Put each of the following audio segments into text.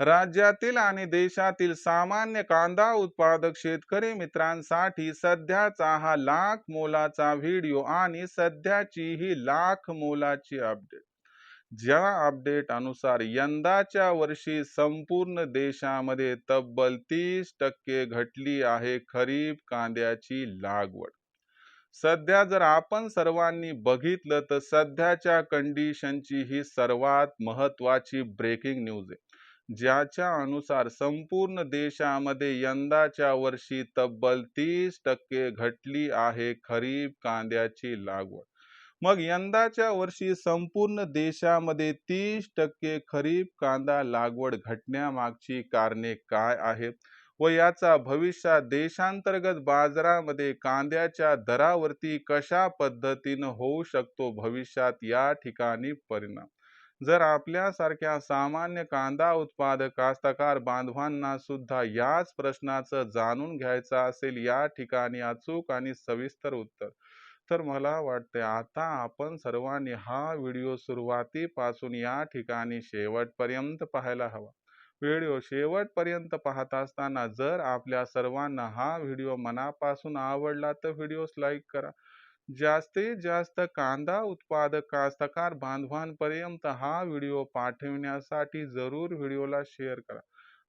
राज्यातील आणि देशातील सामान्य कांदा उत्पादक शेतकरी मित्रांसाठी सध्याचा हा लाख मोलाचा व्हिडिओ आणि सध्याची ही लाख मोलाची अपडेट ज्या अपडेट अनुसार यंदाच्या वर्षी संपूर्ण देशामध्ये तब्बल तीस टक्के घटली आहे खरीप कांद्याची लागवड. सध्या जर आपण सर्वांनी बघितलं तर सध्याच्या कंडिशनची ही सर्वात महत्वाची ब्रेकिंग न्यूज आहे. ज्याच्या अनुसार संपूर्ण देशामध्ये यंदाच्या वर्षी तब्बल तीस टक्के घटली आहे खरीप कांद्याची लागवड. मग यंदाच्या वर्षी संपूर्ण देशामध्ये तीस टक्के खरीप कांदा लागवड घटण्यामागची कारणे काय आहेत व याचा भविष्यात देशांतर्गत बाजारामध्ये कांद्याच्या दरावरती कशा पद्धतीनं होऊ शकतो भविष्यात या ठिकाणी परिणाम? जर आपल्यासारख्या सामान्य कांदा उत्पादक कास्तकार बांधवांना सुद्धा याच प्रश्नाचं जाणून घ्यायचं असेल या ठिकाणी अचूक आणि सविस्तर उत्तर. तर मला वाटते आता आपण सर्वांनी हा व्हिडिओ सुरुवातीपासून या ठिकाणी शेवटपर्यंत पाहायला हवा. व्हिडिओ शेवटपर्यंत पाहत असताना जर आपल्या सर्वांना हा व्हिडिओ मनापासून आवडला तर व्हिडिओस लाईक करा. जास्तीत जास्त कांदा उत्पादक कास्तकार बांधवांपर्यंत हा व्हिडिओ पाठविण्यासाठी जरूर व्हिडिओला शेअर करा.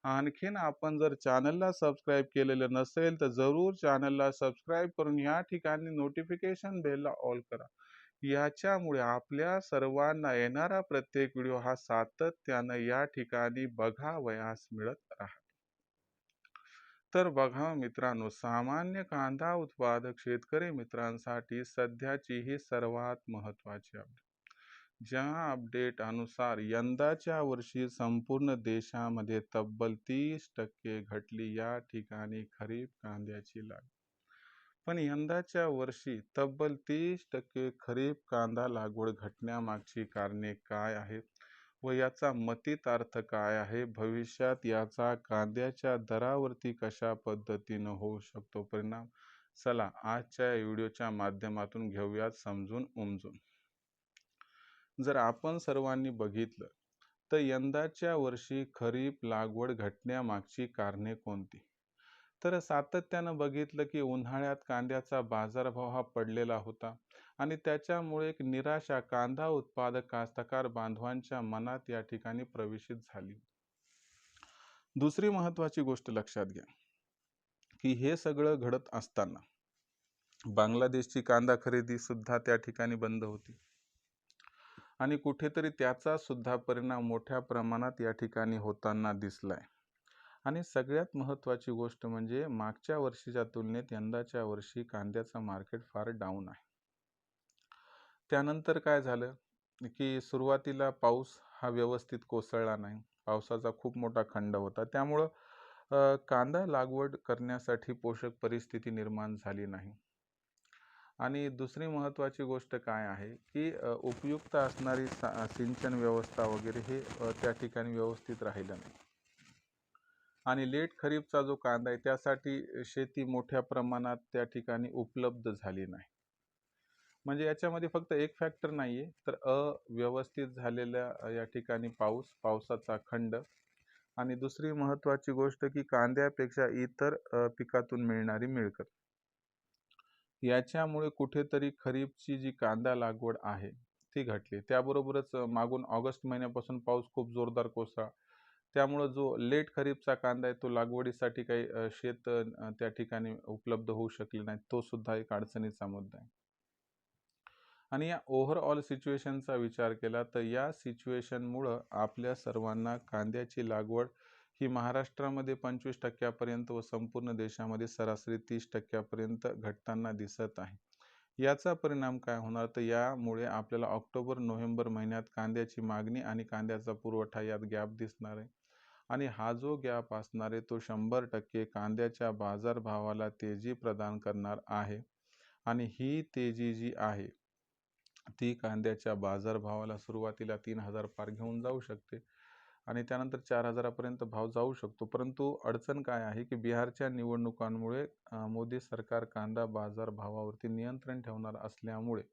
आणखीन आपण जर चॅनलला सबस्क्राईब केलेलं नसेल तर जरूर चॅनलला सबस्क्राईब करून या ठिकाणी नोटिफिकेशन बेलला ऑल करा. याच्यामुळे आपल्या सर्वांना येणारा प्रत्येक व्हिडिओ हा सातत्यानं या ठिकाणी बघावयास मिळत राहा तर बघा मित्रांनो सामान्य कांदा उत्पादक शेतकरी मित्रांसाठी सध्याची ही सर्वात महत्वाची अपडेट ज्या अपडेट अनुसार यंदाच्या वर्षी संपूर्ण देशामध्ये तब्बल तीस टक्के घटली या ठिकाणी खरीप कांद्याची लागवड. पण यंदाच्या वर्षी तब्बल तीस टक्के खरीप कांदा लागवड घटण्यामागची कारणे काय आहेत? व याचा मतीत अर्थ काय आहे? भविष्यात याचा कांद्याच्या दरावरती कशा पद्धतीनं होऊ शकतो परिणाम? चला आजच्या व्हिडिओच्या माध्यमातून घेऊयात समजून उमजून. जर आपण सर्वांनी बघितलं तर यंदाच्या वर्षी खरीप लागवड घटण्यामागची कारणे कोणती? तर सातत्यानं बघितलं की उन्हाळ्यात कांद्याचा बाजारभाव हा पडलेला होता. आणि त्याच्यामुळे एक निराशा कांदा उत्पादक कास्तकार बांधवांच्या मनात या ठिकाणी प्रवेशित झाली. दुसरी महत्वाची गोष्ट लक्षात घ्या की हे सगळं घडत असताना बांगलादेशची कांदा खरेदी सुद्धा त्या ठिकाणी बंद होती. आणि कुठेतरी त्याचा सुद्धा परिणाम मोठ्या प्रमाणात या ठिकाणी होताना दिसलाय. आणि सगळ्यात महत्त्वाची गोष्ट म्हणजे मागच्या वर्षीच्या तुलनेत यंदाच्या वर्षी कांद्याचा मार्केट फार डाऊन आहे. त्यानंतर काय झालं की सुरुवातीला पाऊस हा व्यवस्थित कोसळला नाही. पावसाचा खूप मोठा खंड होता. त्यामुळं कांदा लागवड करण्यासाठी पोषक परिस्थिती निर्माण झाली नाही. आणि दुसरी महत्त्वाची गोष्ट काय आहे की उपयुक्त असणारी सिंचन व्यवस्था वगैरे हे त्या ठिकाणी व्यवस्थित राहिलं नाही. आणि लेट खरीपचा जो कांदा आहे त्यासाठी शेती मोठ्या प्रमाणात त्या ठिकाणी उपलब्ध झाली नाही. म्हणजे याच्यामध्ये फक्त एक फॅक्टर नाही आहे तर अव्यवस्थित झालेल्या या ठिकाणी पाऊस पावसाचा खंड. आणि दुसरी महत्त्वाची गोष्ट की कांद्यापेक्षा इतर पिकातून मिळणारी मिळकत. याच्यामुळे कुठेतरी खरीपची जी कांदा लागवड आहे ती घटली. त्याबरोबरच मागून ऑगस्ट महिन्यापासून पाऊस खूप जोरदार कोसळा. त्यामुळं जो लेट खरीपचा कांदा आहे तो लागवडीसाठी काही शेत त्या ठिकाणी उपलब्ध होऊ शकले नाही तो सुद्धा एक अडचणीचा मुद्दा आहे. आणि या ओव्हरऑल सिच्युएशनचा विचार केला तर या सिच्युएशनमुळं आपल्या सर्वांना कांद्याची लागवड ही महाराष्ट्रामध्ये पंचवीस टक्क्यापर्यंत व संपूर्ण देशामध्ये सरासरी तीस टक्क्यापर्यंत घटताना दिसत आहे. याचा परिणाम काय होणार? तर यामुळे आपल्याला ऑक्टोबर नोव्हेंबर महिन्यात कांद्याची मागणी आणि कांद्याचा पुरवठा यात गॅप दिसणार आहे. आणि हा जो गॅप असणार आहे तो शंभर टक्के कांद्याच्या बाजारभावाला तेजी प्रदान करणार आहे. आणि ही तेजी जी आहे ती कांद्याच्या बाजारभावाला सुरुवातीला तीन हजार पार घेऊन जाऊ शकते आणि त्यानंतर चार हजारापर्यंत भाव जाऊ शकतो. परंतु अडचण काय आहे की बिहारच्या निवडणुकांमुळे मोदी सरकार कांदा बाजार भावावरती नियंत्रण ठेवणार असल्यामुळे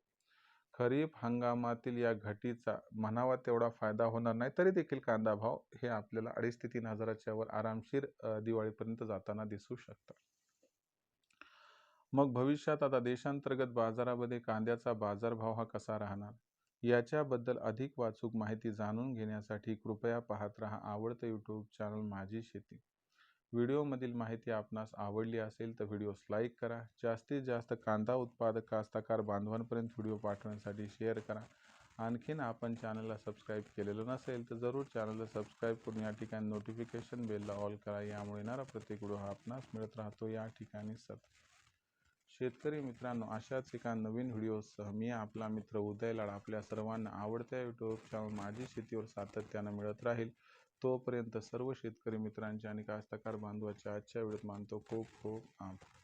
खरीप हंगामातील या घटीचा म्हणावा तेवढा फायदा होणार नाही. तरी देखील कांदा भाव हे आपल्याला अडीच ते तीन हजाराच्या वर आरामशीर दिवाळीपर्यंत जाताना दिसू शकतात. मग भविष्यात आता देशांतर्गत बाजारामध्ये कांद्याचा बाजारभाव हा कसा राहणार? याच्याबद्दल अधिक वाचूक माहिती जाणून घेण्यासाठी कृपया पाहत रहा आवडतं यूट्यूब चॅनल माझी शेती. व्हिडिओमधील माहिती आपणास आवडली असेल तर व्हिडिओस लाईक करा. जास्तीत जास्त कांदा उत्पादक कास्तकार बांधवांपर्यंत व्हिडिओ पाठवण्यासाठी शेअर करा. आणखीन आपण चॅनलला सबस्क्राईब केलेलं नसेल तर जरूर चॅनलला सबस्क्राईब करून या ठिकाणी नोटिफिकेशन बेलला ऑल करा. यामुळे येणारा प्रत्येक व्हिडिओ हा आपणास मिळत राहतो. या ठिकाणी सतत शेतकरी मित्रांनो अशाच एका नवीन व्हिडिओसह मी आपला मित्र उदय लाड आपल्या सर्वांना आवडत्या युट्यूब चॅनल माझी शेतीवर सातत्यानं मिळत राहील. तोपर्यंत सर्व शेतकरी मित्रांचे आणि कास्तकार बांधवाच्या आजच्या वेळेत मानतो खूप खूप आभार.